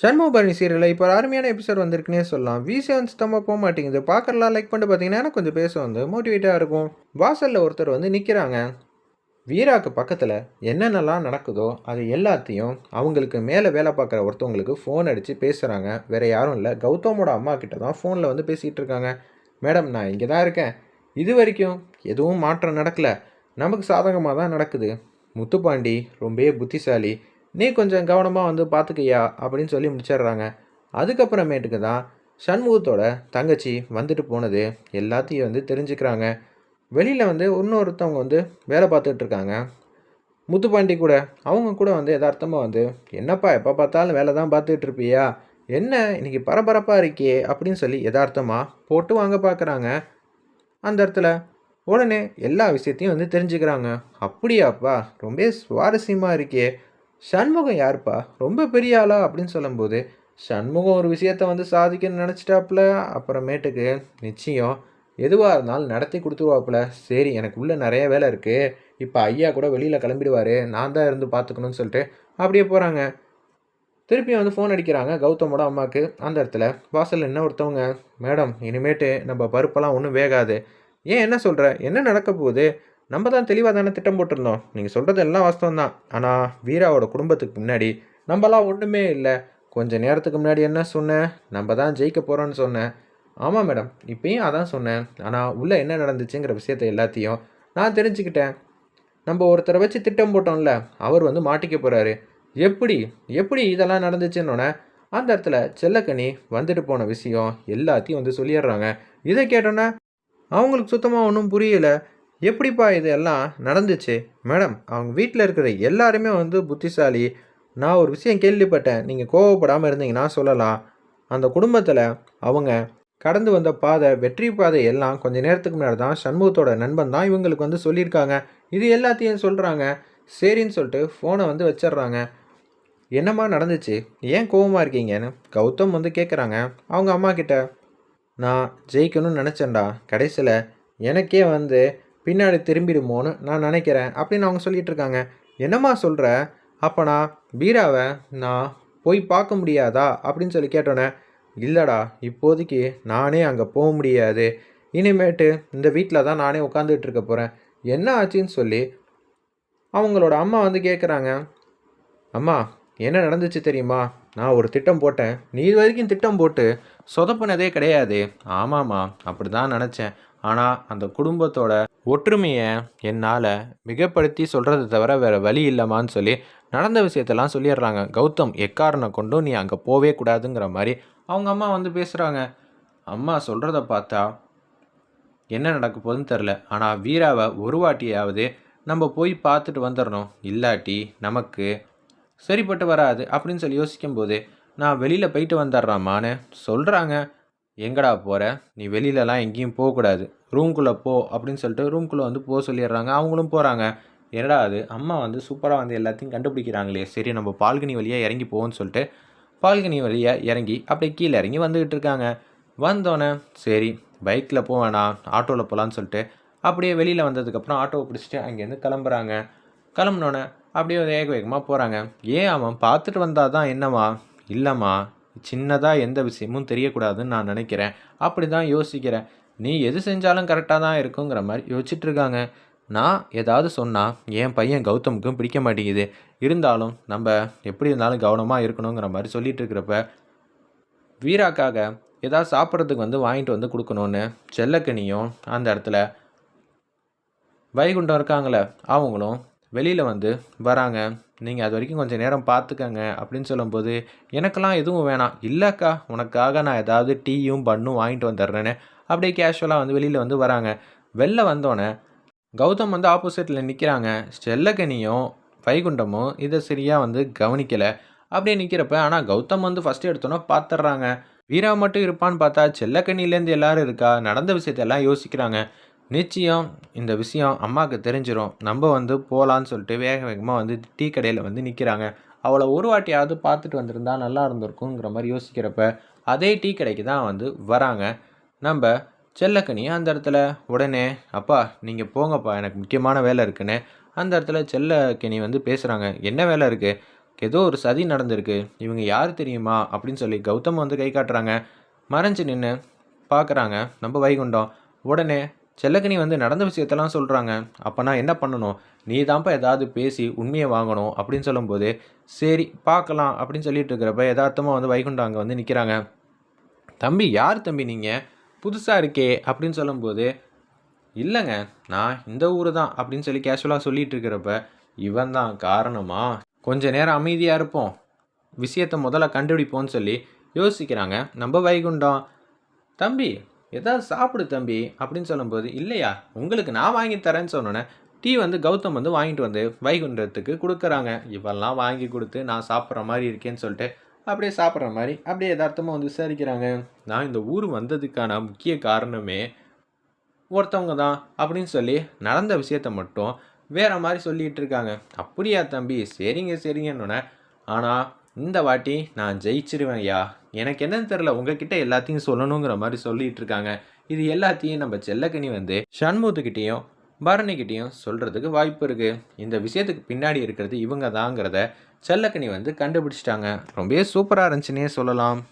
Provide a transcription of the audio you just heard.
சண்முகபரணி சீரியலில் இப்போ ஒரு அருமையான எபிசோட் வந்திருக்குன்னே சொல்லலாம். விசிஎன் சுத்தமாக போக மாட்டேங்குது. பார்க்கறலாம் லைக் பண்ணிட்டு பார்த்தீங்கன்னா எனக்கு கொஞ்சம் பேச வந்து மோட்டிவேட்டாக இருக்கும். வாசலில் ஒருத்தர் வந்து நிற்கிறாங்க வீராக்கு பக்கத்தில் என்னென்னலாம் நடக்குதோ அது எல்லாத்தையும் அவங்களுக்கு மேலே வேலை பார்க்குற ஒருத்தவங்களுக்கு ஃபோன் அடித்து பேசுகிறாங்க வேறு யாரும் இல்லை. கௌதமோட அம்மா கிட்ட தான் ஃபோனில் வந்து பேசிகிட்டு இருக்காங்க. மேடம் நான் இங்கே தான் இருக்கேன். இது வரைக்கும் எதுவும் மாற்றம் நடக்கலை. நமக்கு சாதகமாக தான் நடக்குது. முத்துப்பாண்டி ரொம்பவே புத்திசாலி. நீ கொஞ்சம் கவனமாக வந்து பார்த்துக்கையா அப்படின்னு சொல்லி முடிச்சிடுறாங்க. அதுக்கப்புறமேட்டுக்கு தான் சண்முகத்தோட தங்கச்சி வந்துட்டு போனது. எல்லாத்தையும் வந்து தெரிஞ்சுக்கிறாங்க. வெளியில் வந்து இன்னொருத்தவங்க வந்து வேலை பார்த்துட்டு இருக்காங்க. முத்துப்பாண்டி கூட அவங்க கூட வந்து யதார்த்தமாக வந்து என்னப்பா எப்போ பார்த்தாலும் வேலை தான் பார்த்துட்டு இருப்பியா? என்ன இன்னைக்கு பரபரப்பாக இருக்கே? அப்படின்னு சொல்லி யதார்த்தமாக போட்டு வாங்க பார்க்குறாங்க அந்த இடத்துல உடனே எல்லா விஷயத்தையும் வந்து தெரிஞ்சுக்கிறாங்க. அப்படியாப்பா ரொம்ப சுவாரஸ்யமாக இருக்கே. சண்முகம் யாருப்பா? ரொம்ப பெரிய ஆளா? அப்படின்னு சொல்லும்போது சண்முகம் ஒரு விஷயத்த வந்து சாதிக்கணும்னு நினச்சிட்டாப்புல. அப்புறமேட்டுக்கு நிச்சயம் எதுவாக இருந்தாலும் நடத்தி கொடுத்துருவாப்புல. சரி எனக்கு உள்ளே நிறைய வேலை இருக்குது இப்போ ஐயா கூட வெளியில் கிளம்பிடுவார். நான் தான் இருந்து பார்த்துக்கணும்னு சொல்லிட்டு அப்படியே போகிறாங்க திருப்பியும் வந்து ஃபோன் அடிக்கிறாங்க கௌதமோட அம்மாவுக்கு அந்த இடத்துல வாசலில் என்ன ஒருத்தவங்க மேடம் இனிமேட்டு நம்ம பருப்பெல்லாம் ஒன்றும் வேகாது. ஏன் என்ன சொல்கிற என்ன நடக்க போகுது? நம்ம தான் தெளிவாக தானே திட்டம் போட்டிருந்தோம். நீங்கள் சொல்கிறது எல்லாம் வாஸ்தவம் தான். ஆனால் வீராவோட குடும்பத்துக்கு முன்னாடி நம்மலாம் ஒன்றுமே இல்லை. கொஞ்சம் நேரத்துக்கு முன்னாடி என்ன சொன்னேன்? நம்ம தான் ஜெயிக்க போகிறோன்னு சொன்னேன். ஆமாம் மேடம் இப்பயும் அதான் சொன்னேன். ஆனால் உள்ளே என்ன நடந்துச்சுங்கிற விஷயத்தை எல்லாத்தையும் நான் தெரிஞ்சுக்கிட்டேன். நம்ம ஒருத்தரை வச்சு திட்டம் போட்டோம்ல அவர் வந்து மாட்டிக்க போகிறாரு எப்படி? எப்படி இதெல்லாம் நடந்துச்சுன்னொன்னே அந்த இடத்துல செல்லக்கனி வந்துட்டு போன விஷயம் எல்லாத்தையும் வந்து சொல்லிடுறாங்க. இதை கேட்டோன்னே அவங்களுக்கு சுத்தமாக ஒன்றும் புரியல. எப்படிப்பா இது எல்லாம் நடந்துச்சு? மேடம் அவங்க வீட்டில் இருக்கிற எல்லாருமே வந்து புத்திசாலி. நான் ஒரு விஷயம் கேள்விப்பட்டேன். நீங்கள் கோவப்படாமல் இருந்தீங்கன்னா சொல்லலாம். அந்த குடும்பத்தில் அவங்க கடந்து வந்த பாதை வெற்றி பாதை எல்லாம் கொஞ்ச நேரத்துக்கு முன்னாடி தான் சண்முகத்தோட நண்பன் தான் இவங்களுக்கு வந்து சொல்லியிருக்காங்க. இது எல்லாத்தையும் சொல்கிறாங்க சரின்னு சொல்லிட்டு ஃபோனை வந்து வச்சிடுறாங்க. என்னம்மா நடந்துச்சு? ஏன் கோவமாக இருக்கீங்கன்னு கௌதம் வந்து கேட்குறாங்க அவங்க அம்மா கிட்ட நான் ஜெயிக்கணும்னு நினச்சேன்டா. கடைசியில் எனக்கே வந்து பின்னாடி திரும்பிடுமோன்னு நான் நினைக்கிறேன் அப்படின்னு அவங்க சொல்லிட்டு இருக்காங்க. என்னம்மா சொல்கிற அப்போ நான் பீராவை நான் போய் பார்க்க முடியாதா? அப்படின்னு சொல்லி கேட்டோன்னே இல்லைடா இப்போதைக்கு நானே அங்கே போக முடியாது. இனிமேட்டு இந்த வீட்டில் தான் நானே உட்காந்துட்டு இருக்க போகிறேன் என்ன ஆச்சுன்னு சொல்லி அவங்களோட அம்மா வந்து கேட்குறாங்க அம்மா என்ன நடந்துச்சு தெரியுமா? நான் ஒரு திட்டம் போட்டேன். நீ இது வரைக்கும் திட்டம் போட்டு சொதப்பினதே கிடையாது. ஆமாம்மா அப்படி தான் நினச்சேன். ஆனால் அந்த குடும்பத்தோட ஒற்றுமையை என்னால் மிகப்படுத்தி சொல்கிறத தவிர வேறு வழி இல்லைம்மான்னு சொல்லி நடந்த விஷயத்தெல்லாம் சொல்லிடுறாங்க. கௌதம் எக்காரணம் கொண்டும் நீ அங்கே போவே கூடாதுங்கிற மாதிரி அவங்க அம்மா வந்து பேசுகிறாங்க அம்மா சொல்கிறத பார்த்தா என்ன நடக்க போகுதுன்னு தெரில ஆனால் வீராவை ஒரு வாட்டியாவது நம்ம போய் பார்த்துட்டு வந்துடணும். இல்லாட்டி நமக்கு சரிப்பட்டு வராது அப்படின்னு சொல்லி யோசிக்கும்போது நான் வெளியில் போயிட்டு வந்துடுறாம்மான்னு சொல்கிறாங்க எங்கடா போகிற நீ வெளியிலலாம் எங்கேயும் போகக்கூடாது. ரூம்குள்ளே போ அப்படின்னு சொல்லிட்டு ரூம்குள்ளே வந்து போக சொல்லிடுறாங்க. அவங்களும் போகிறாங்க என்னடா அது? அம்மா வந்து சூப்பராக வந்து எல்லாத்தையும் கண்டுபிடிக்கிறாங்களே. சரி நம்ம பால்கனி வழியாக இறங்கி போவோம்னு சொல்லிட்டு பால்கனி வழியாக இறங்கி அப்படியே கீழே இறங்கி வந்துக்கிட்டு இருக்காங்க. வந்தோடனே சரி பைக்கில் போவேண்ணா ஆட்டோவில் போகலான்னு சொல்லிட்டு அப்படியே வெளியில் வந்ததுக்கப்புறம் ஆட்டோவை பிடிச்சிட்டு அங்கேருந்து கிளம்புறாங்க. கிளம்புனோடனே அப்படியே வேக வேகமாக போகிறாங்க ஏன் அவன் பார்த்துட்டு வந்தால் தான் என்னம்மா? இல்லைம்மா சின்னதாக எந்த விஷயமும் தெரியக்கூடாதுன்னு நான் நினைக்கிறேன். அப்படி தான் யோசிக்கிறேன். நீ எது செஞ்சாலும் கரெக்டாக தான் இருக்குங்கிற மாதிரி யோசிச்சுட்டு இருக்காங்க. நான் ஏதாவது சொன்னால் என் பையன் கௌதமுக்கும் பிடிக்க மாட்டேங்குது. இருந்தாலும் நம்ம எப்படி இருந்தாலும் கவனமாக இருக்கணுங்கிற மாதிரி சொல்லிகிட்டு இருக்கிறப்ப வீராக்காக ஏதாவது சாப்பிட்றதுக்கு வந்து வாங்கிட்டு வந்து கொடுக்கணுன்னு செல்லக்கனியும் அந்த இடத்துல வைகுண்டம் இருக்காங்களே அவங்களும் வெளியில் வந்து வராங்க. நீங்கள் அது வரைக்கும் கொஞ்சம் நேரம் பார்த்துக்கங்க. அப்படின்னு சொல்லும்போது எனக்கெல்லாம் எதுவும் வேணாம். இல்லைக்கா உனக்காக நான் ஏதாவது டீயும் பண்ணும் வாங்கிட்டு வந்துடுறேன்னு. அப்படியே கேஷுவலாக வந்து வெளியில் வந்து வராங்க. வெளில வந்தோடனே கௌதம் வந்து ஆப்போசிட்டில் நிற்கிறாங்க செல்லக்கனியும் வைகுண்டமும் இதை சரியாக வந்து கவனிக்கலை. அப்படியே நிற்கிறப்ப ஆனால் கௌதம் வந்து ஃபஸ்ட்டு எடுத்தோன்னே பார்த்துட்றாங்க. வீரா மட்டும் இருப்பான்னு பார்த்தா செல்லக்கண்ணிலேருந்து எல்லாரும் இருக்கா? நடந்த விஷயத்தெல்லாம் யோசிக்கிறாங்க. நிச்சயம் இந்த விஷயம் அம்மாவுக்கு தெரிஞ்சிடும் நம்ம வந்து போகலான்னு சொல்லிட்டு வேக வேகமாக வந்து டீ கடையில் வந்து நிற்கிறாங்க அவளை ஒரு வாட்டியாவது பார்த்துட்டு வந்திருந்தா நல்லா இருந்திருக்குங்கிற மாதிரி யோசிக்கிறப்ப அதே டீ கடைக்கு தான் வந்து வராங்க. நம்ம செல்லக்கனி அந்த இடத்துல உடனே அப்பா நீங்கள் போங்கப்பா எனக்கு முக்கியமான வேலை இருக்குன்னு. அந்த இடத்துல செல்லக்கனி வந்து பேசுகிறாங்க என்ன வேலை இருக்குது ஏதோ ஒரு சதி நடந்திருக்கு. இவங்க யார் தெரியுமா? அப்படின்னு சொல்லி கௌதம் வந்து கை காட்டுறாங்க. மறைஞ்சு நின்று பார்க்குறாங்க நம்ம வைகுண்டம். உடனே செல்லக்கனி வந்து நடந்த விஷயத்தெல்லாம் சொல்கிறாங்க அப்போனா என்ன பண்ணணும்? நீ தான்ப்பா ஏதாவது பேசி உண்மையை வாங்கணும் அப்படின்னு சொல்லும்போது சரி பார்க்கலாம் அப்படின்னு சொல்லிட்டு இருக்கிறப்ப யதார்த்தமாக வந்து வைகுண்டம் அங்கே வந்து நிற்கிறாங்க தம்பி யார் தம்பி நீங்கள் புதுசாக இருக்கே அப்படின்னு சொல்லும்போது இல்லைங்க நான் இந்த ஊர் தான் அப்படின்னு சொல்லி கேஷுவலாக சொல்லிட்டு இருக்கிறப்ப இவன் தான் காரணமா? கொஞ்ச நேரம் அமைதியாக இருப்போம். விஷயத்தை முதல்ல கண்டுபிடிப்போம்னு சொல்லி யோசிக்கிறாங்க. நம்ம வைகுண்டம். தம்பி ஏதாவது சாப்பிடு தம்பி அப்படின்னு சொல்லும்போது இல்லையா உங்களுக்கு நான் வாங்கி தரேன்னு சொன்னோன்னே டீ வந்து கௌதம் வந்து வாங்கிட்டு வந்து வைகுண்டத்துக்கு கொடுக்குறாங்க. இவெல்லாம் வாங்கி கொடுத்து நான் சாப்பிட்ற மாதிரி இருக்கேன்னு சொல்லிட்டு அப்படியே சாப்பிட்ற மாதிரி அப்படியே யதார்த்தமாக வந்து விசாரிக்கிறாங்க. நான் இந்த ஊர் வந்ததுக்கான முக்கிய காரணமே ஒருத்தவங்க தான் அப்படின்னு சொல்லி நடந்த விஷயத்த மட்டும் வேற மாதிரி சொல்லிகிட்டு இருக்காங்க. அப்படியா தம்பி சரிங்க சரிங்கன்னொன்னே ஆனால் இந்த வாட்டி நான் ஜெயிச்சிருவேன் ஐயா எனக்கு என்னன்னு தெரில உங்ககிட்ட எல்லாத்தையும் சொல்லணுங்கிற மாதிரி சொல்லிட்டு இருக்காங்க. இது எல்லாத்தையும் நம்ம செல்லக்கனி வந்து சண்முகத்துக்கிட்டேயும் பரணிக்கிட்டேயும் சொல்கிறதுக்கு வாய்ப்பு இருக்குது இந்த விஷயத்துக்கு பின்னாடி இருக்கிறது இவங்க தாங்கிறத செல்லக்கனி வந்து கண்டுபிடிச்சிட்டாங்க. ரொம்பவே சூப்பராக இருந்துச்சுன்னே சொல்லலாம்.